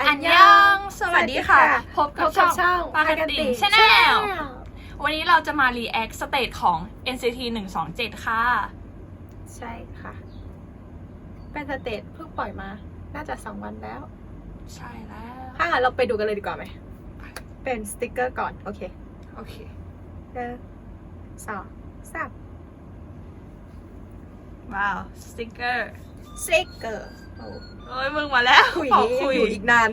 อันยองสวัสดีค่ะ พบกับช่องปากติชแนลวันนี้เราจะมา react สเตจของ NCT 127 ค่ะ ใช่ค่ะ เป็นสเตจเพิ่งปล่อยมา น่าจะสองวันแล้ว ใช่แล้วถ้างั้นเราไปดูกันเลยดีกว่าไหม เป็นสติกเกอร์ก่อน โอเค โอเคหนึ่งสองสามว้าว สติกเกอร์ สติกเกอร์โอ้เอ้ยมึงมาแล้วคุยขอนี้คุยอยู่อีกนาน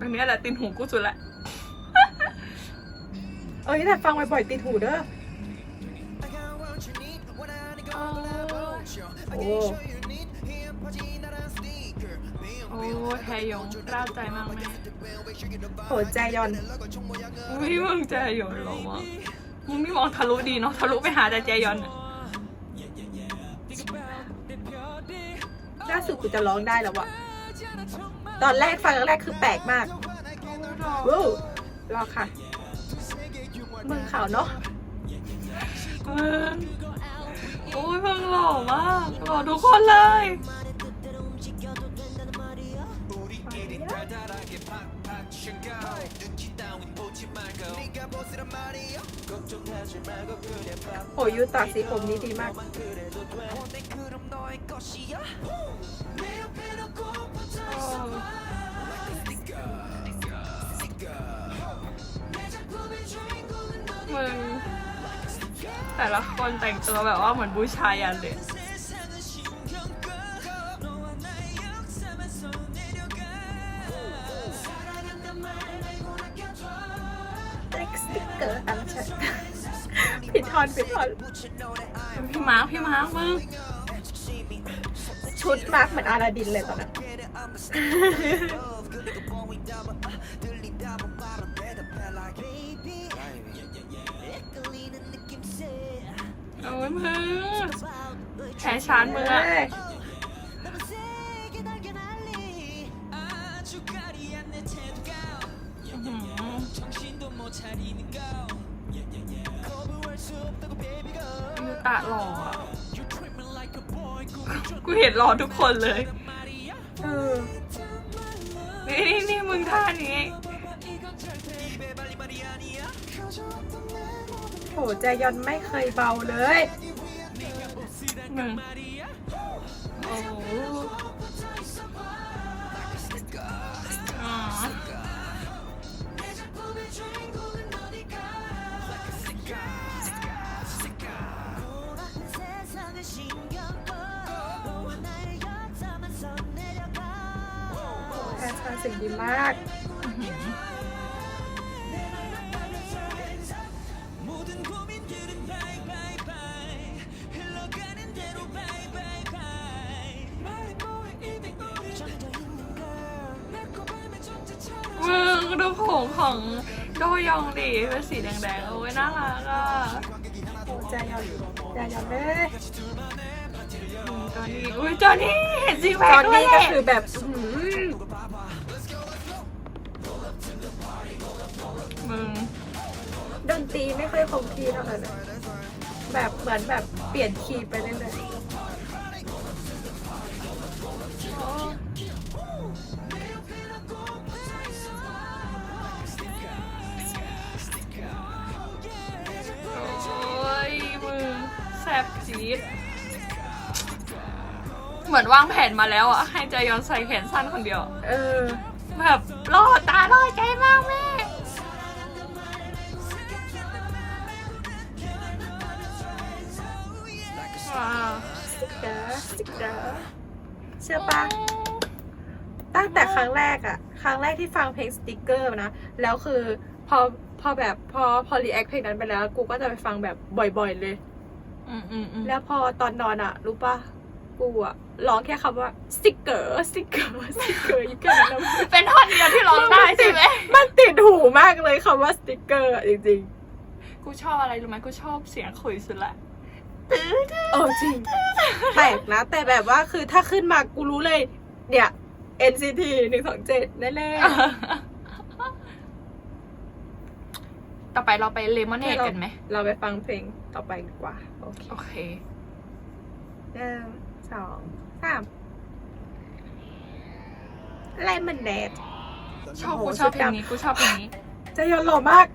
อันนี้แหละตินหูกูสุดละเอ้ยแต่ฟังบ่อยๆติดหูเด้อโอ้โอ้แทยงกล้าวใจมากแม่โหใจยอนอุ้ยมึงใจยอนเหรอวะมึงนี่มองทะลุดีเนาะทะลุไปหาแต่ใจยอนอะ กูจะร้องได้แล้วอะตอนแรกฟังแรกคือแปลกมากวู้รอค่ะมึงข่าวเนาะมึงโอ้ยมึงหล่อมากหล่อทุกคนเลยโหยูตัดสีผมนี้ดีมาก มึงแต่ละคนแต่งตัวแบบว่าเหมือนบูชายันเลยเล็กสติกเกอร์อันเชดผิดทอนผิดทอนพี่มาร์คพี่มาร์คมึงชุดมาร์กเหมือนอาราดินเลยตอนนั้น โอ้ยมึงแขนชานมึงอะเอ้ยอื้อหือยูตะหล่ออะกูเห็นหล่อทุกคนเลย เออนี่นี่นี่มึงท่านี้โหใจยอนไม่เคยเบาเลย มึง ชาสิ่งดีมากอื้อหือมึงดูผมของโดยองดิเป็นสีแดงๆ โอ้ยน่ารักอะโหใจยอนใจยอนเลยอืมจอนี่อุ้ยจอนี่เห็นจริงไหมตอนนี้ก็ด้วยคือแบบ ตรีไม่ค่อยคงที่เท่าไหร่เลยแบบเหมือนแบบเปลี่ยนคีย์ไปเรื่อยโอ้ยมึงแซบจี๊ดเหมือนวางแผนมาแล้วอะ ให้ใจยอนใส่แขนสั้นคนเดียว ๆเออ แบบล่อตาล่อใจมากแม่ สติกเกอร์เชื่อปะตั้งแต่ครั้งแรกอะครั้งแรกที่ฟังเพลงสติกเกอร์นะ แล้วคือพอพอแบบพอพอรีแอคเพลงนั้นไปแล้ว กูก็จะไปฟังแบบบ่อยๆเลย อืมอืมอืมแล้วพอตอนนอนอะรู้ปะกูอะร้องแค่คำว่าสติกเกอร์สติกเกอร์สติกเกอร์อีกแค่นั้นแล้วเป็นท่อนเดียวที่ร้องได้ใช่ไหมมันติดหูมากเลยคำว่าสติกเกอร์อะจริงกูชอบอะไรรู้ไหมกูชอบเสียงขุยสุดละตื้อตื้อๆ เออจริง แปลกนะ แต่แบบว่าคือถ้าขึ้นมากูรู้เลย เนี่ย NCT หนึ่งสองเจ็ดแน่ๆต่อไปเราไปเลมอนเนดกันไหมเราไปฟังเพลงต่อไปดีกว่า โอเคโอเค หนึ่งสองสามอะไรมันแดดชอบกูชอบเพลงนี้กูชอบเพลงนี้ ใจยอนหล่อมาก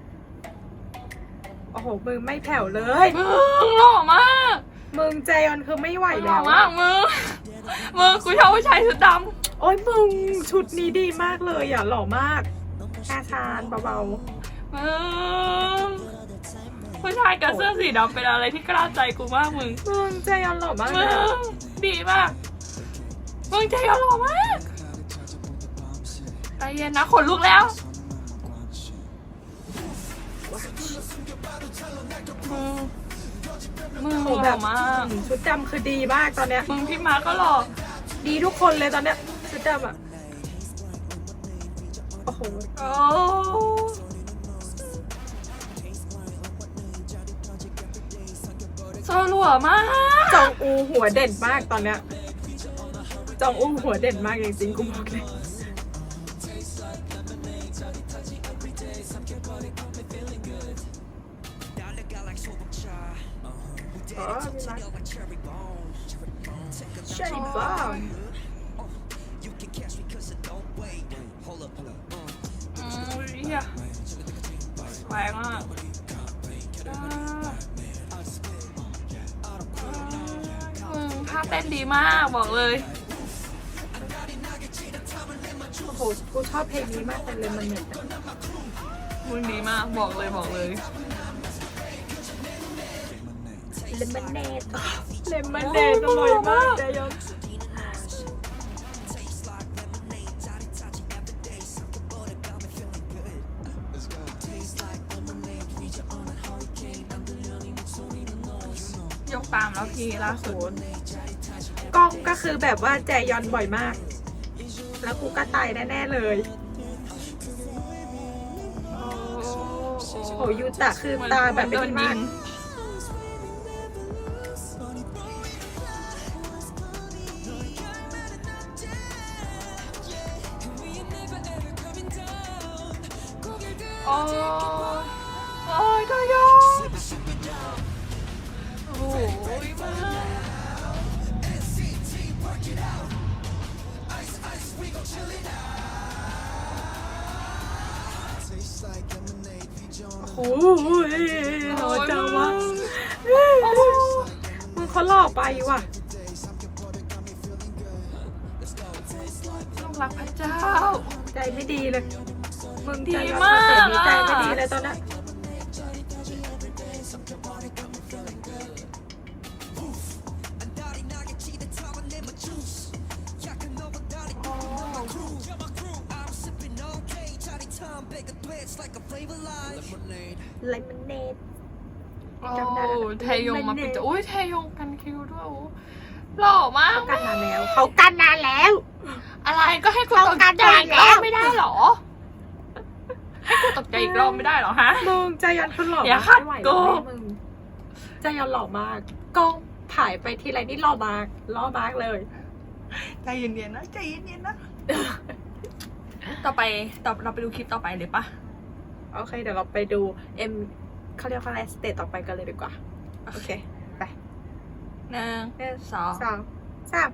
โอ้โห มึงไม่แผ่วเลย มึงหล่อมาก มึงใจยอนคือไม่ไหวหล่แล้อวมากมึง มึงกูชอบผู้ชายชุดดโอ้ยมึงชุดนี้ดีมากเลยอะหล่อมากชาชานเบาำมึงผู้ชายกับเสื้อสีดำเป็นอะไรที่กล้าใจกูมากมึง ๆ มึงใจยอนหล่อมากมึเลยอะงดีมาก มึงใจยอนหล่อมากใจเย็นนะขนลุกแล้ว มึงมึงโอ้หโหแบล่อบมากอืมชุดดำคือดีมากตอนเนี้ยมึงพี่มาก็หล่อดีทุกคนเลยตอนเนี้ยชุดดำอะโอ้โหโอ้โซหลัวมากจองอูหัวเด่นมากตอนเนี้ยจองอูหัวเด่นมากจริงๆกูบอกเลย อ๋อพี่มาร์คเชอรี่บอนอืมเฮียแรงมากอ่ามึงท่าเต้นดีมากบอกเลย โอ้โหกูชอบเพลงนี้มากแต่เลยมันเนี่ยมึงดีมากบอกเลยบอกเลย เลมอนเนดเลมอนเนดอร่อยมากใจยอนยกตามแล้วพี่ล่าสุดกล้องก็คือแบบว่าแจยอนบ่อยมาก แล้วกูก็ตายแน่ ๆ เลย โอ้โหยูตะคือตาแบบโดเป็นนมาก โอ้ยมาโอ้โหหล่อจังวะมึงเขาหล่อไปว่ะลูกรักพระเจ้า ใจไม่ดีเลย มึงดีใจยอนมาก ใจอะไม่ดีเลยตอนนั้น เลมอนเนด โอ้จำได้แล้วนะเทยงมาปิดเล่นๆอุ้ยเทยงกันคิวด้วยโอ้หล่อมากเขากันนานแล้ว เขากันนานแล้ว อะไรก็ให้กูเขาตกกันใจอีกรอบแล้วไม่ได้เหรอ ให้กูตกใจอีกรอบไม่ได้เหรอฮะ มึงใจยอนคือหล่ออย่ามากขัดไม่ไหวกู แล้วแม่มึงใจยอนหล่อมากกล้องถ่ายไปทีไรนี่หล่อมากหล่อมากเลย ใจเย็นๆนะใจเย็นๆนะ ต่อไปต่อเราไปดูคลิปต่อไปเลยปะโอเค เดี๋ยวเราไปดูเอ็มเขาเรียกว่าอะไรสเตจต่อไปกันเลยดีกว่า โอเค ไปหนึ่งหนึ่งสองสองสาม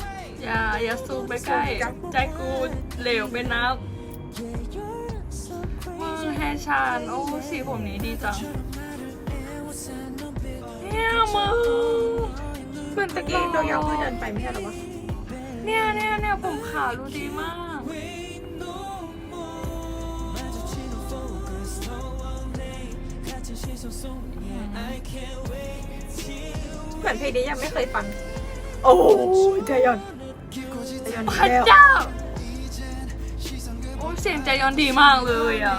เอย่าอย่าซูมไปใกล้ ใจกูเหลวไปนับมึอแฮชานโอ้สีผมนี้ดีจังเนี่ยมือเหมือนตะกี้ตัวยาวเพื่อเดินไปไม่ใช่หรอวะเนี่ยเนี่ยเนี่ยผมขาวดูดีมาก เหมือนเพลงนี้ยังไม่เคยฟัง โอ้ใจหย่อน ยอนพอีกระแล้วเจ้า โอ้เสียงใจยอนดีมากเลยอะ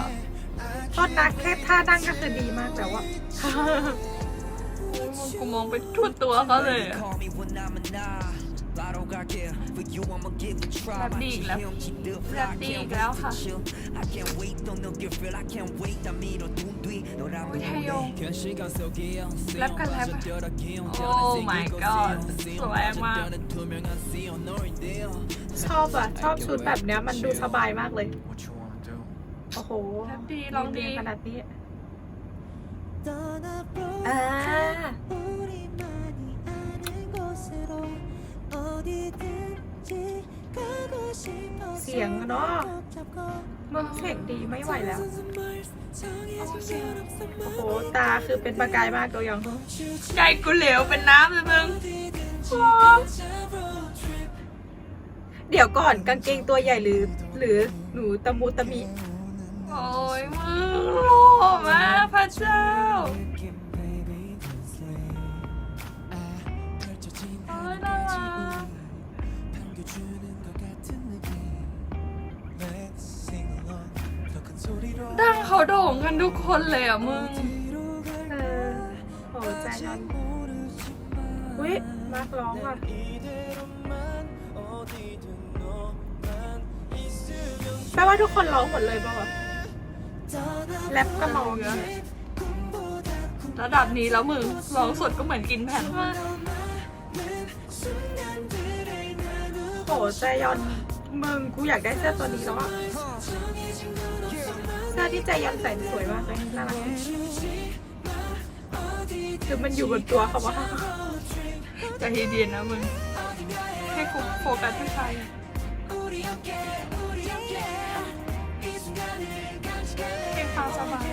โทษนะแค่ท่านั่งก็คือดีมากแล้วอะกูมองไปทั่วตัวเขาเลยอะ call me when I'm a nah แบบดีอีกแล้วแบบดีอีกแล้วค่ะวิทยงแรปกันแรปโอ้ my god สวยมากชอบอะ ชอบชุดแบบเนี้ยมันดูสบายมากเลย โอ้โหแรบดีร้องดีขนาดนี้อ่า เสียงเนาะมึงเสียงดีไม่ไหวแล้ว โอ้โห ตาคือเป็นประกายมากตัวยองใจกูเหลวเป็นน้ำเลยมึง เดี๋ยวก่อนกางเกงตัวใหญ่หรือ หรือหนูตะมูตะมิ โอ้ยมึงหล่อมากพระเจ้าโอ้ยน่ารัก ดังเขาโด่งกันทุกคนเลยอะมึง เออโหใจนอนอุ้ยมากร้องอะแปลว่าทุกคนร้องหมดเลยป่าวะแรปก็ร้องนะระดับนี้แล้วมึงร้องสดก็เหมือนกินแผ่นโหใจยอนมึงกูอยากได้เสื้อตัวนี้แล้วอะเสื้อที่ใจยอนใส่สวยมากเลยน่ารักคือมันอยู่บนตัวเขาว่าใจเย็นๆนะมึงให้กูโฟกัสที่ใครให้ความสบาย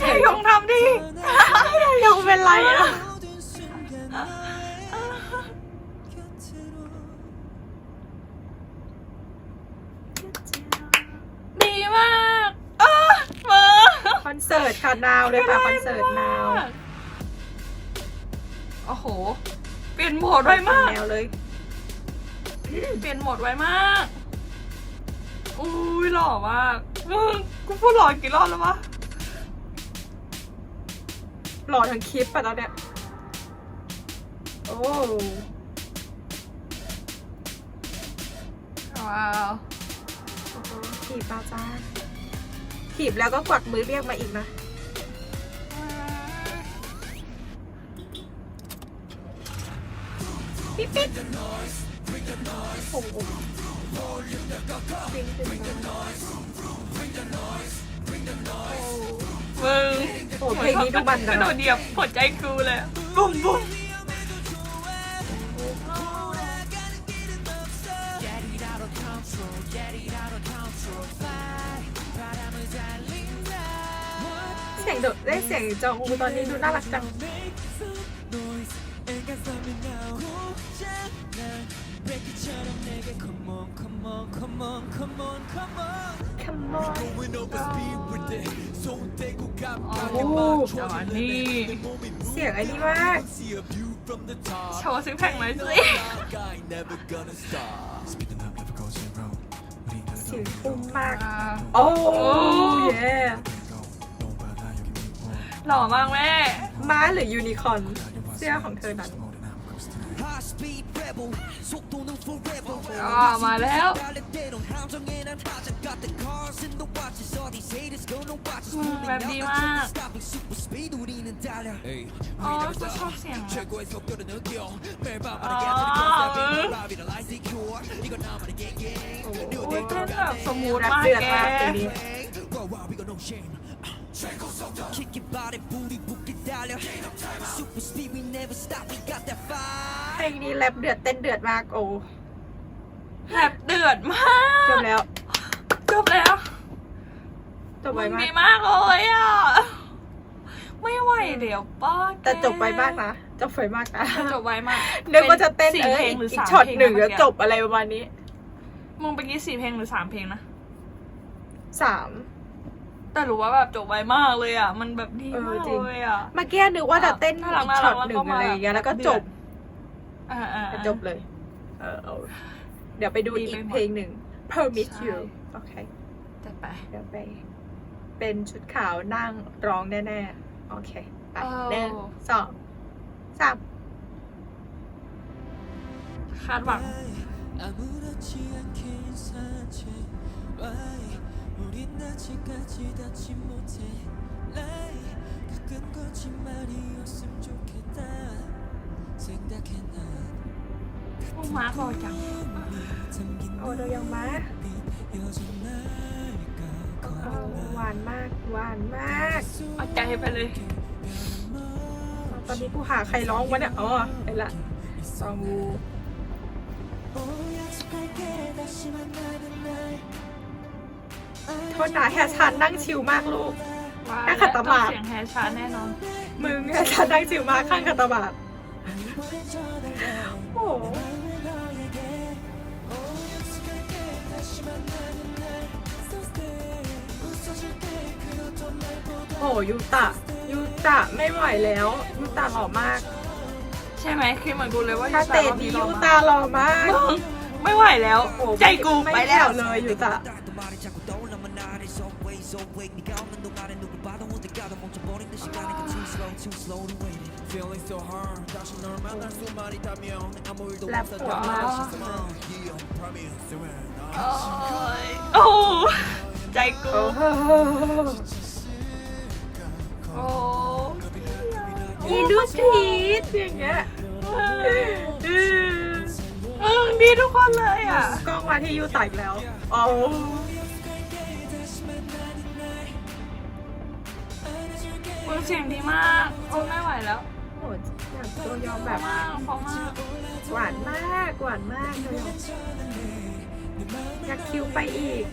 ให้ยงทำดิ ยังเป็นไรอะดีมากเออมึงคอนเสิร์ตค่ะนาวเลยค่ะคอนเสิร์ตนาวโอ้โห เปลี่ยนโหมดไวมาก แนวเลย เปลี่ยนโหมดไวมาก อุ้ยหล่อมากมึงกูพูดหล่อกี่รอบแล้ววะ หล่อทั้งคลิปอะตอนเนี้ย โอ้ว้าวโอ้โหถีบมาจ้าถีบแล้วก็กวักมือเรียกมาอีกนะ ปิ๊บปิ๊บโอ้โหปิ๊งปิ๊งปิ๊ง มึงโอ้เพลงนี้ดูมันกระนะโดดเดียบหัวใจกูเลยอะบุ้มบุ้มเสียงโดดได้เสียงจองอูตอนนี้ดูน่ารักจัง Come on, come on, come on, come on, come on. Come on. We going overspeed with it. So they go got back in my เอาอันนี้ เสียงไอ้นี่มาก See a view from the top. โชว์ซิกแพคหน่อยสิ Guy never gonna stop. Speeding up, never goes in road. เสียงฟุ้งมาก อ่าโอ้เยหล่อมากแม่ ม้าหรือยูนิคอร์นเสื้อของเธอนั้น High speed อ่ามาแล้วแบบดีมากโอ้ฉันชอบเสียงอ๋อเออโอ้ยเต้นแบบสมูทมากแก Kick your body, booty, book it, 달 려. Super speed, we never stop. We got that fire. ลงนี้แรปเดือดเต้นเดือดมากโอ้แบบเดือดมากจบแล้วจบแล้วจบไวมึงมาดีกมากเลยอะ ไม่ไหวเดี๋ยวป้ากแต่จบไวมากนะจบไวมากนะจบไวมากนึกว่าจะเต้นสี่เออเพลงหรืออีกสามช็อตเพลงหนึ่งนะแล้วเมื่อกี้จบอะไรประมาณนี้มึงไปกี่สี่เพลงหรือสามเพลงนะสามแต่รู้ว่าแบบจบไวมากเลยอะ มันแบบดีเออมากจริงเลยอะเมื่อกี้นึกว่าจะเต้นน่ารักอีกช็อตน่ารักหนึ่งแล้วก็อะไรอย่างเงี้ยมาแล้วก็จบ อ่าอ่า จบเลย เออเอาเดี๋ยวไปดู ดี อี ไป ก หมด เพลงหนึ่ง permit ใช่ you โ โอเค จัดไป เดี๋ยวไป เป็นชุดขาวนั่งร้องแน่ๆ โอเค ไป เออ หนึ่งสองสาม คาดหวัง 아무렇지 않게 인사한 채 Why 우린 아직까지 닿지 못해 Lie 가끔 거짓말이었으면 좋겠다 โอ้หาพอจัง โอ้โดยังมาหวานมากหวานมาก เอาใจไปเลย ตอนนี้กูหาใครร้องวะเนี่ย อ๋อไอ้ละซองงูโทษนะแฮชันนั่งชิลมากลูกนั่งขัดตบาดเสียงแฮชันแน่นอน มึงแฮชันนั่งชิลมากข้างขัดตบาด โอ้โหยูตะยูตะไม่ไหวแล้วยูตะหล่อมากใช่ไหมคิดเหมือนกูเลยว่ายูาเตะดียูตาหล่อมาก ไม่ไหวแล้ว ใจกูไปแล้วเลยยูตะ 또 말이 자꾸 떠올라만 나를 So wait so wait 네가 없는 동안에 누굴 봐도 어디 가도 멈춰버린 듯 시간이 그 too slow too slow to wait Feeling so hard 다시 널 만날 수만 있다면 아무 일도 แรปหัวมาก Yeah, promise when โอ้ยโอ้ใจกู โอ้โห โอ้ อีลูกพีทอย่างเงี้ยอืม มึงดีทุกคนเลยอ่ะ กล้องมาที่ยูตะอีกแล้วโอ้ เสียงดีมากโอ้ไม่ไหวแล้วโหอย่างตัวยอมเพแบราะบมากเพราะมากหวานมากหวานมากเลยอยากคิวไปอีก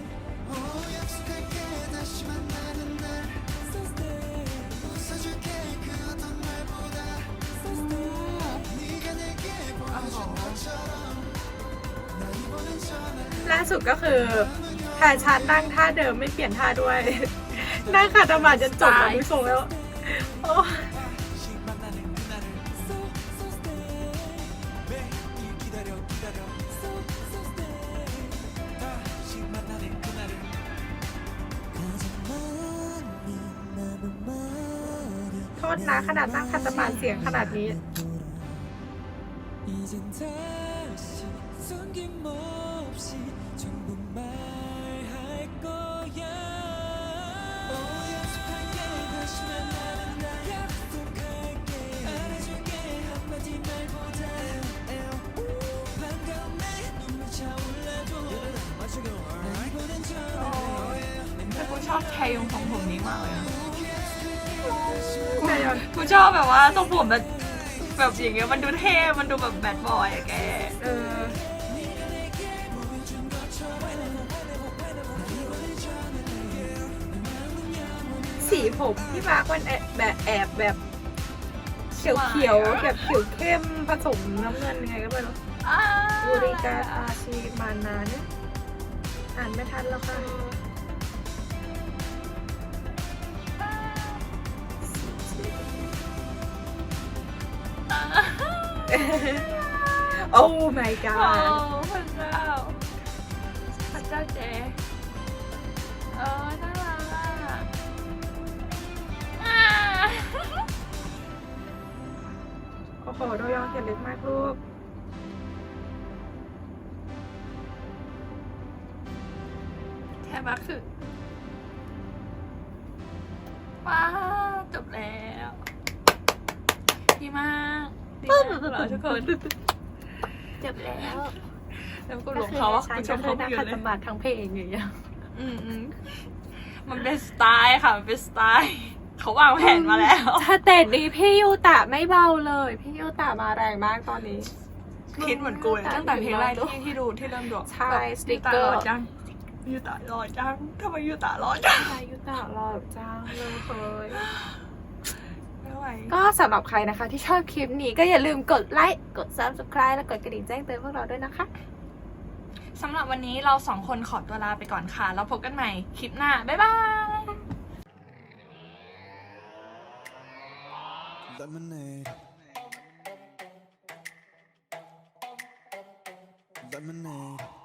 ล่าสุดก็คือแทนชันนั่งท่าเดิมไม่เปลี่ยนท่าด้วย นั่งขัดสมาธิจนจบแล้วไม่ส่งแล้ว โทษนะขนาดนั่งขัดสมาธิเสียงขนาดนี้ อบแทยงของผมนี้มากเลยอะแต่ยังกูชอบแบบว่าทรงผมแบบแบบอย่างเงี้ยมันดูเท่ มันดูแบบแบดบอยอะแก เออ สีผมที่มาร์คมันแอบแบบแอบแบบ เขียวเขียวๆแบบเขียวเข้มผสมน้ำเงินยังไงก็ไม่รู้อ่าบูริกาอาชีมานาเนี่ยอ่านไม่ทันแล้วค่ะ โอ้ my โอ้ god พระเจ้าพระเจ้าเจเออน่ารักอะอ่าโอ้โหโดยองเขียนเล็กมากลูก จบแล้วแล้วกูหลงเขาอะฉันกูชก็มคืเขาอนักอยู่ขัดเลสยมาธิทั้งเพลงอย่างเงี้ยอืมอืมมันเป็นสไตล์ค่ะมันเป็นสไตล์เขาวางแผนมาแล้วสเตจนี้พี่ยูตะไม่เบาเลย พี่ยูตะมาแรงมากตอนนี้ คิดเหมือนกูเลยตั้งแต่เพลงแรกที่ที่ดูที่เริ่มดูใช่แบบสติ๊กเกอร์ยูตาหล่อจังยูตาหล่อจังทำไมยูตาหล่อจังใช่ยูตะรอจังเลยเคย ไม่ไหวก็สำหรับใครนะคะ ที่ชอบคลิปนี้ก็อย่าลืมกดไลค์ กด subscribe และกดกระดิ่งแจ้งเตือนพวกเราด้วยนะคะ สำหรับวันนี้เราสองคนขอตัวลาไปก่อนค่ะ แล้วพบกันใหม่คลิปหน้า บ๊ายบาย Lemonade. Lemonade.